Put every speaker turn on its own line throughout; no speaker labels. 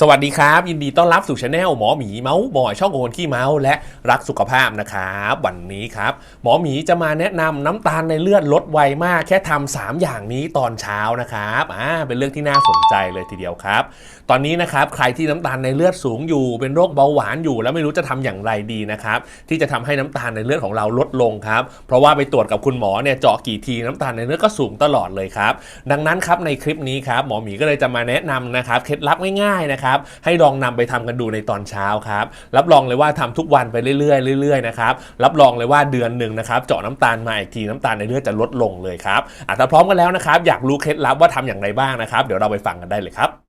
สวัสดีครับ ยินดีต้อนรับสู่ช anel หมอหมีเมาส์บอยช่องโอนขี้เมาส์และรักสุขภาพนะครับวันนี้ครับ หมอหมีจะมาแนะนำน้ำตาลในเลือดลดไวมากแค่ทำสามอย่างนี้ตอนเช้านะครับอ่าเป็นเรื่องที่น่าสนใจเลยทีเดียวครับ ตอนนี้นะครับใครที่น้ำตาลในเลือดสูงอยู่ เป็นโรคเบาหวานอยู่ แล้วไม่รู้จะทำอย่างไรดีนะครับที่จะทำให้น้ำตาลในเลือดของเราลดลงครับเพราะว่าไปตรวจกับคุณหมอเนี่ยเจาะกี่ทีน้ำตาลในเลือดก็สูงตลอดเลยครับดังนั้นครับในคลิปนี้ครับหมอหมีก็เลยจะมาแนะนำนะครับเคล็ดลับง่ายๆนะครับให้ลองนำไปทำกันดูในตอนเช้าครับ รับรองเลยว่าทำทุกวันไปเรื่อยๆเรื่อยๆนะครับ รับรองเลยว่าเดือนหนึ่งนะครับ เจาะน้ำตาลมาอีกทีน้ำตาลในเลือดจะลดลงเลยครับอะถ้าพร้อมกันแล้วนะครับ อยากรู้เคล็ดลับว่าทำอย่างไรบ้างนะครับ เดี๋ยวเราไปฟังกันได้เลยครับ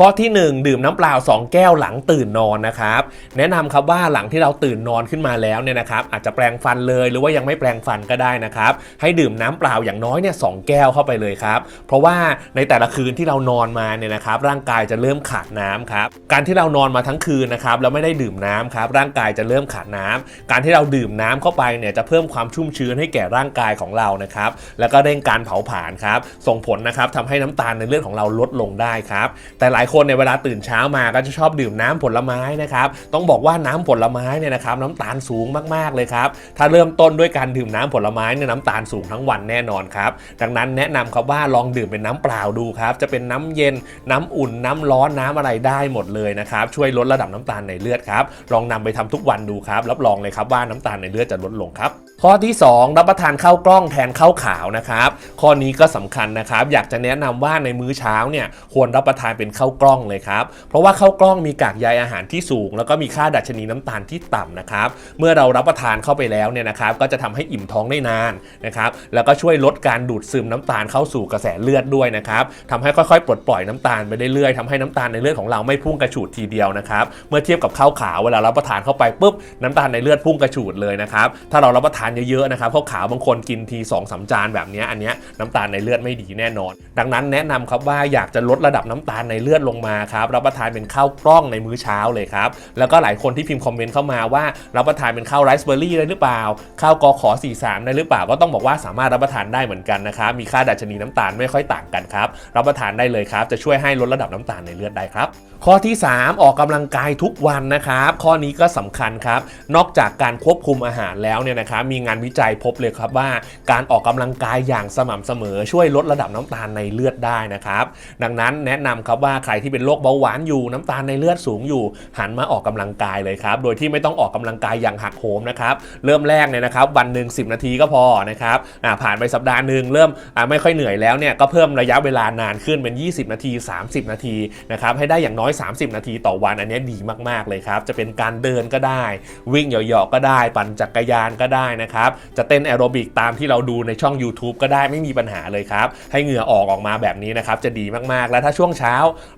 ข้อที่ 1 ดื่มน้ำเปล่า 2 แก้วหลังตื่นนอนนะครับแนะนำครับว่าหลังที่เราตื่นนอนขึ้นมาแล้วเนี่ยนะครับอาจจะแปรงฟันเลยหรือว่ายังไม่แปรงฟันก็ได้นะครับให้ดื่มน้ำเปล่าอย่างน้อยเนี่ยสแก้วเข้าไปเลยครับเพราะว่าในแต่ละคืนที่เรานอนมาเนี่ยนะครับร่างกายจะเริ่มขาดน้ำครับการที่เรานอนมาทั้งคืนนะครับแล้วไม่ได้ดื่มน้ำครับร่างกายจะเริ่มขาดน้ำการที่เราดื่มน้ำเข้าไปเนี่ยจะเพิ่มความชุ่มชื้นให้แก่ร่างกายของเรานะครับแล้วก็เร่งการเผาผลาญครับส่งผลนะครับทำให้น้ำตาลในเลือดของเราลดลงได้ครับแต่หลายคนในยเวลาตื่นเช้ามาก็จะชอบดื่มน้ำผลไม้นะครับ ต้องบอกว่าน้ำผลไม้เนี่ยนะครับน้ำตาลสูงมากๆเลยครับ ถ้าเริ่มต้นด้วยการดื่มน้ำผลไม้เนี่ยน้ำตาลสูงทั้งวันแน่นอนครับ ดังนั้นแนะนำครับว่าลองดื่มเป็นน้ำเปล่าดูครับ จะเป็นน้ำเย็นน้ำอุ่นน้ำร้อนน้ำอะไรได้หมดเลยนะครับ ช่วยลดระดับน้ำตาลในเลือดครับ ลองนำไปทำทุกวันดูครับ รับรองเลยครับว่าน้ำตาลในเลือดจะลดลงครับ ข้อที่ 2 รับประทานข้าวกล้องแทนข้าวขาวนะครับ ข้อนี้ก็สำคัญนะครับ อยากจะแนะนำว่าในมื้อเช้าเนี่ยควรรับประทานเป็นข้าวกล้องเลยครับ เพราะว่าข้าวกล้องมีกากใยอาหารที่สูง แล้วก็มีค่าดัชนีน้ำตาลที่ต่ำนะครับ เมื่อเรารับประทานเข้าไปแล้วเนี่ยนะครับ ก็จะทำให้อิ่มท้องได้นานนะครับ แล้วก็ช่วยลดการดูดซึมน้ำตาลเข้าสู่กระแสเลือดด้วยนะครับทำให้ค่อยๆ ปลดปล่อยน้ำตาลไปเรื่อยๆทำให้น้ำตาลในเลือดของเราไม่พุ่งกระฉูดทีเดียวนะครับ เมื่อเทียบกับข้าวขาวเวลารับประทานเข้าไปปุ๊บน้ำตาลในเลือดพุ่งกระฉูดเลยนะครับ ถ้าเรารับประทานเยอะๆนะครับข้าวขาวบางคนกินที2อสจานแบบนี้อันเนี้ยน้ำตาลในเลือดไม่ดีแน่นอน ดังนั้นแนะนำครับว่าอยากจะลดระดับน้ำตาลในเลือดลงมาครับรับประทานเป็นข้าวกล้องในมื้อเช้าเลยครับแล้วก็หลายคนที่พิมพ์คอมเมนต์เข้ามาว่ารับประทานเป็นข้าวไรซ์เบอร์รี่ได้หรือเปล่า ข้าวกอขอ43ได้หรือเปล่าก็ต้องบอกว่าสามารถรับประทานได้เหมือนกันนะครับมีค่าดัชนีน้ำตาลไม่ค่อยต่างกันครับรับประทานได้เลยครับจะช่วยให้ลดระดับน้ำตาลในเลือดได้ครับข้อที่ 3 ออกกำลังกายทุกวันนะครับข้อนี้ก็สำคัญครับนอกจากการควบคุมอาหารแล้วเนี่ยนะครับมีงานวิจัยพบเลยครับว่า การออกกำลังกายอย่างสม่ำเสมอ ช่วยลดระดับน้ำตาลในเลือดได้นะครับดังนั้นแนะนำครับว่าใครที่เป็นโรคเบาหวานอยู่น้ำตาลในเลือดสูงอยู่ หันมาออกกำลังกายเลยครับ โดยที่ไม่ต้องออกกำลังกายอย่างหักโหมนะครับ เริ่มแรกเนี่ยนะครับวันหนึ่ง10 นาทีก็พอนะครับผ่านไปสัปดาห์หนึ่งเริ่มไม่ค่อยเหนื่อยแล้วเนี่ยก็เพิ่มระยะเวลานานขึ้นเป็น 20 นาที 30 นาทีนะครับให้ได้อย่างน้อย 30 นาทีต่อวันอันนี้ดีมากๆเลยครับจะเป็นการเดินก็ได้ วิ่งเหยาะๆก็ได้ ปั่นจักรยานก็ได้นะครับจะเต้นแอโรบิกตามที่เราดูในช่อง YouTube ก็ได้ไม่มีปัญหาเลยครับให้เหงื่อออกออกมาแบบนี้นะครับจะดีมากๆ และถ้าช่วงเช้า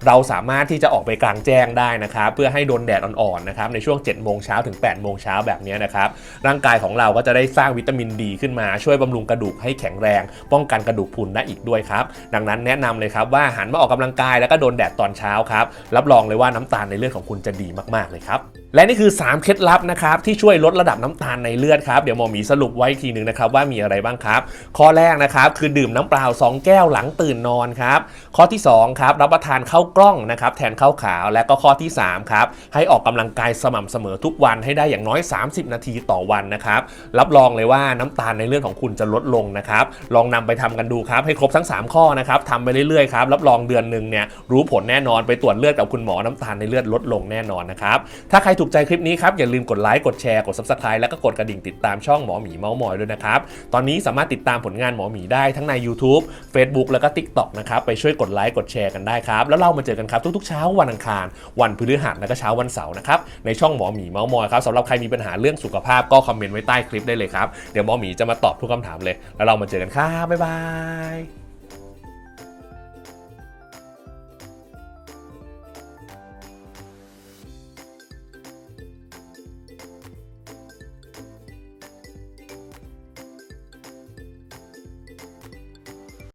เราสามารถที่จะออกไปกลางแจ้งได้นะครับเพื่อให้โดนแดดอ่อนๆนะครับในช่วง7โมงเช้าถึง8โมงเช้าแบบนี้นะครับร่างกายของเราก็จะได้สร้างวิตามินดีขึ้นมาช่วยบำรุงกระดูกให้แข็งแรง ป้องกันกระดูกพรุนได้อีกด้วยครับดังนั้นแนะนำเลยครับว่าหันมาออกกำลังกายแล้วก็โดนแดดตอนเช้าครับรับรองเลยว่าน้ำตาลในเลือดของคุณจะดีมากๆเลยครับและนี่คือ 3 เคล็ดลับนะครับที่ช่วยลดระดับน้ำตาลในเลือดครับเดี๋ยวหมอหมีสรุปไว้อีกทีหนึ่งนะครับว่ามีอะไรบ้างครับ ข้อแรกนะครับคือดื่มน้ำเปล่า 2 แก้วหลังตื่นนอนครับข้อที่2ครับรับประทานข้าวกล้องนะครับแทนข้าวขาวและก็ข้อที่3ครับให้ออกกำลังกายสม่ำเสมอทุกวันให้ได้อย่างน้อย 30 นาทีต่อวันนะครับรับรองเลยว่าน้ำตาลในเลือดของคุณจะลดลงนะครับลองนำไปทำกันดูครับให้ครบทั้ง 3 ข้อนะครับทำไปเรื่อยๆครับรับรองเดือนหนึ่งเนี่ยรู้ผลแน่นอนไปตรวจเลือดกับคุณหมอน้ำตาลในเลือดลดลงแน่นอนนะครับถ้าใครถูกใจคลิปนี้ครับอย่าลืมกดไลค์กดแชร์กด subscribe แล้วก็กดกระดิ่งติดตามช่องหมอหมีเมาส์มอยด้วยนะครับตอนนี้สามารถติดตามผลงานหมอหมีได้ทั้งใน YouTube Facebook แล้วก็ TikTok นะครับไปช่วยกดไลค์กดแชร์กันได้ครับแล้วเรามาเจอกันครับ ทุกๆเช้าวันอังคาร วันพฤหัสและก็เช้าวันเสาร์นะครับในช่องหมอหมีเมาส์มอยครับสำหรับใครมีปัญหาเรื่องสุขภาพก็คอมเมนต์ไว้ใต้คลิปได้เลยครับเดี๋ยวหมอหมีจะมาตอบทุกคำถามเลย แล้วเรามาเจอกันครับบ๊ายบาย